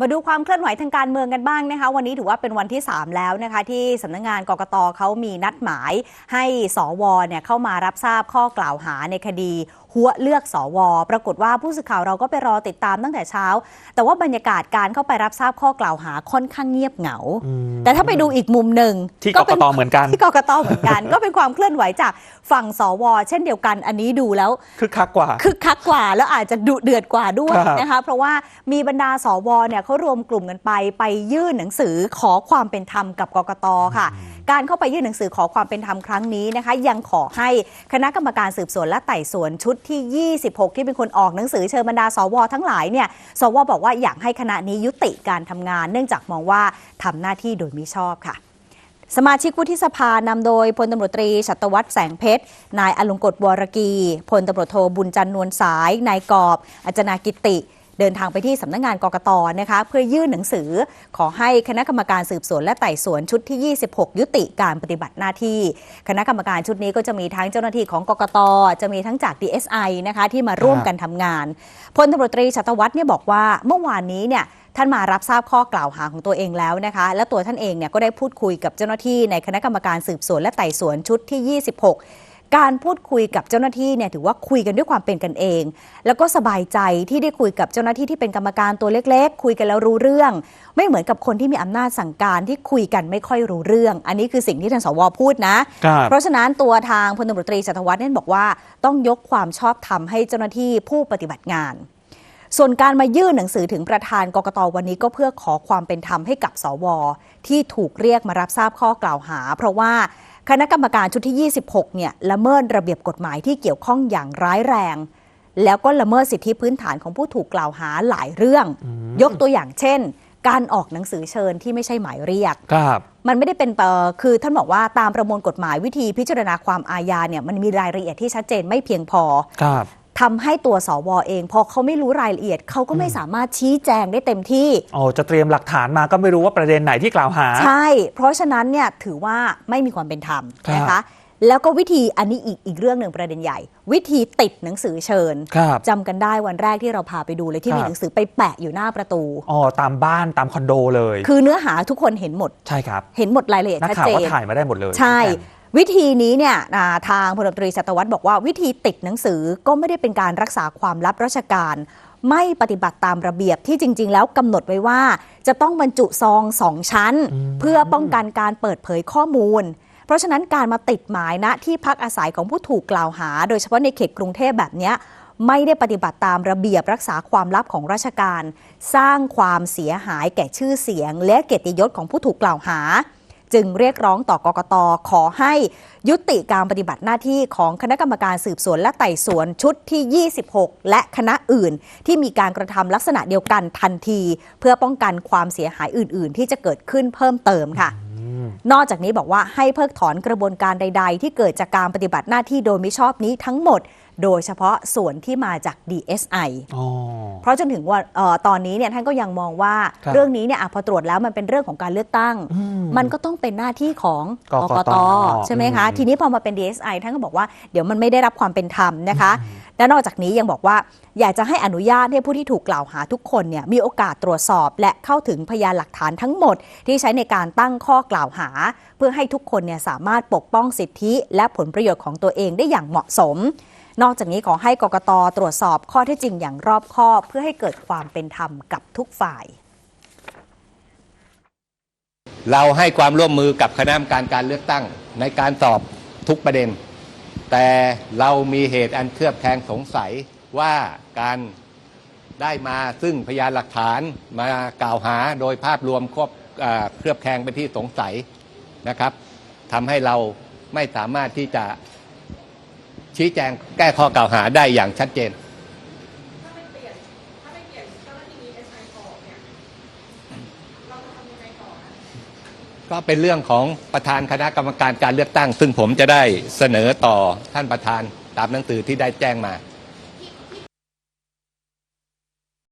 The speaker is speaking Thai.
มาดูความเคลื่อนไหวทางการเมืองกันบ้างนะคะ วันนี้ถือว่าเป็นวันที่ 3 แล้วนะคะ ที่สำนักงานกกตเขามีนัดหมาย ให้สวเนี่ยเข้ามารับทราบข้อกล่าวหาในคดีหัวเลือกสว ปรากฏว่าผู้สื่อข่าวเราก็ไปรอติดตามตั้งแต่เช้า แต่ว่าบรรยากาศการเข้าไปรับทราบข้อกล่าวหาค่อนข้างเงียบเหงา แต่ถ้าไปดูอีกมุมหนึ่งที่ป็กกตเหมือนกันที่กกตเหมือนกัน ก็เป็นความเคลื่อนไหวจากฝั่งสว เช่นเดียวกันอันนี้ดูแล้วคือคักกว่าคึกคักกว่าแล้วอาจจะดุเดือดกว่าด้วยครับนะคะ เพราะว่ามีบรรดาสวเนี่ยเขารวมกลุ่มกันไปไปยื่นหนังสือขอความเป็นธรรมกับกกตค่ะ การเข้าไปยื่นหนังสือขอความเป็นธรรมครั้งนี้นะคะ ยังขอให้คณะกรรมการสืบสวนและไต่สวนชุดที่ 26 ที่เป็นคนออกหนังสือเชิญบรรดาสวทั้งหลายเนี่ยสวบอกว่าอยากให้คณะนี้ยุติการทำงาน เนื่องจากมองว่าทำหน้าที่โดยมิชอบค่ะสมาชิกวุฒิสภานำโดยพลตำรวจตรีชัตวัฒน์แสงเพชร นายอลงกฎวรกี พลตำรวจโทบุญจันทร์นวลสาย นายกอบ อัจนากิติ เดินทางไปที่สำนักงงานกกตนะคะเพื่อยื่นหนังสือ ขอให้คณะกรรมการสืบสวนและไต่สวนชุดที่ 26 ยุติการปฏิบัติหน้าที่ คณะกรรมการชุดนี้ก็จะมีทั้งเจ้าหน้าที่ของกกตจะมีทั้งจาก DSI นะคะที่มาร่วมกันทำงานพลตำรวจตรีชัตวัฒน์เนี่ยบอกว่าเมื่อวานนี้เนี่ยท่านมารับทราบข้อกล่าวหาของตัวเองแล้วนะคะ และตัวท่านเองเนี่ยก็ได้พูดคุยกับเจ้าหน้าที่ในคณะกรรมการสืบสวนและไต่สวนชุดที่ 26 การพูดคุยกับเจ้าหน้าที่เนี่ยถือว่าคุยกันด้วยความเป็นกันเอง แล้วก็สบายใจที่ได้คุยกับเจ้าหน้าที่ที่เป็นกรรมการตัวเล็ก ๆ คุยกันแล้วรู้เรื่อง ไม่เหมือนกับคนที่มีอำนาจสั่งการที่คุยกันไม่ค่อยรู้เรื่อง อันนี้คือสิ่งที่ท่านสวพูดนะครับเพราะฉะนั้นตัวทางพลตำรวจตรีชัตวัฒน์เนี่ยบอกว่าต้องยกความชอบธรรมให้เจ้าหน้าที่ผู้ปฏิบัติงานส่วนการมายื่นหนังสือถึงประธานกกตวันนี้ก็เพื่อขอความเป็นธรรมให้กับสว ที่ถูกเรียกมารับทราบข้อกล่าวหา เพราะว่า คณะกรรมการชุดที่ 26 เนี่ยละเมิดระเบียบกฎหมายที่เกี่ยวข้องอย่างร้ายแรง แล้วก็ละเมิดสิทธิพื้นฐานของผู้ถูกกล่าวหาหลายเรื่อง ยกตัวอย่างเช่น การออกหนังสือเชิญที่ไม่ใช่หมายเรียกครับมันไม่ได้เป็นเอ่อคือท่านบอกว่าตามประมวลกฎหมายวิธีพิจารณาความอาญาเนี่ยมันมีรายละเอียดที่ชัดเจนไม่เพียงพอครับ ทำให้ตัวสวเองพอเขาไม่รู้รายละเอียดเขาก็ไม่สามารถชี้แจงได้เต็มที่โอ้จะเตรียมหลักฐานมาก็ไม่รู้ว่าประเด็นไหนที่กล่าวหา ใช่ เพราะฉะนั้นเนี่ยถือว่าไม่มีความเป็นธรรมครับนะคะแล้วก็วิธีอันนี้อีกอีกเรื่องหนึ่งประเด็นใหญ่ วิธีติดหนังสือเชิญครับจำกันได้วันแรกที่เราพาไปดูเลยที่ครับมีหนังสือไปแปะอยู่หน้าประตูอ๋อตามบ้านตามคอนโดเลย คือเนื้อหาทุกคนเห็นหมดใช่ครับ เห็นหมดรายละเอียดนักชัดข่าวเจก็นถ่ายมาได้หมดเลย ใช่พี่แอม วิธีนี้เนี่ยอ่าทางพลตำรวจตรีสัตวัตรบอกว่าวิธีติดหนังสือก็ไม่ได้เป็นการรักษาความลับราชการ ไม่ปฏิบัติตามระเบียบที่จริง ๆ แล้วกำหนดไว้ว่า จะต้องบรรจุซองสองชั้น เพื่อป้องกันการเปิดเผยข้อมูล เพราะฉะนั้นการมาติดหมายณที่พักอาศัยของผู้ถูกกล่าวหา โดยเฉพาะในเขตกรุงเทพแบบเนี้ยไม่ได้ปฏิบัติตามระเบียบรักษาความลับของราชการ สร้างความเสียหายแก่ชื่อเสียง และเกียรติยศของผู้ถูกกล่าวหา จึงเรียกร้องต่อกกตขอให้ยุติการปฏิบัติหน้าที่ของคณะกรรมการสืบสวนและไต่สวนชุดที่ 26 และคณะอื่น ที่มีการกระทำลักษณะเดียวกันทันที เพื่อป้องกันความเสียหายอื่น ๆ ที่จะเกิดขึ้นเพิ่มเติมค่ะ นอกจากนี้บอกว่าให้เพิกถอนกระบวนการใด ๆ ที่เกิดจากการปฏิบัติหน้าที่โดยมิชอบนี้ทั้งหมด โดยเฉพาะส่วนที่มาจาก DSI อ๋อเพราะจนถึงว่าเอ่อตอนนี้เนี่ยท่านก็ยังมองว่าครับเรื่องนี้เนี่ยอะพอตรวจแล้วมันเป็นเรื่องของการเลือกตั้งอืมมันก็ต้องเป็นหน้าที่ของกกกกตตใช่ไหมคะอืมทีนี้พอมาเป็น DSI ท่านก็บอกว่าเดี๋ยวมันไม่ได้รับความเป็นธรรมนะคะ และนอกจากนี้ยังบอกว่าอยากจะให้อนุญาตให้ผู้ที่ถูกกล่าวหาทุกคนเนี่ยมีโอกาสตรวจสอบและเข้าถึงพยานหลักฐานทั้งหมด ที่ใช้ในการตั้งข้อกล่าวหา เพื่อให้ทุกคนเนี่ยสามารถปกป้องสิทธิและผลประโยชน์ของตัวเองได้อย่างเหมาะสม นอกจากนี้ขอให้กกตตรวจสอบข้อเท็จจริงอย่างรอบคอบ เพื่อให้เกิดความเป็นธรรมกับทุกฝ่าย เราให้ความร่วมมือกับคณะกรรมการการเลือกตั้งในการสอบทุกประเด็น แต่เรามีเหตุอันเคลือบแคลงสงสัยว่าการได้มาซึ่งพยานหลักฐานมากล่าวหาโดยภาพรวมครอบเคลือบแคลงเป็นที่สงสัยนะครับทำให้เราไม่สามารถที่จะชี้แจงแก้ข้อกล่าวหาได้อย่างชัดเจน ก็เป็นเรื่องของประธานคณะกรรมการการเลือกตั้ง ซึ่งผมจะได้เสนอต่อท่านประธานตามหนังสือที่ได้แจ้งมา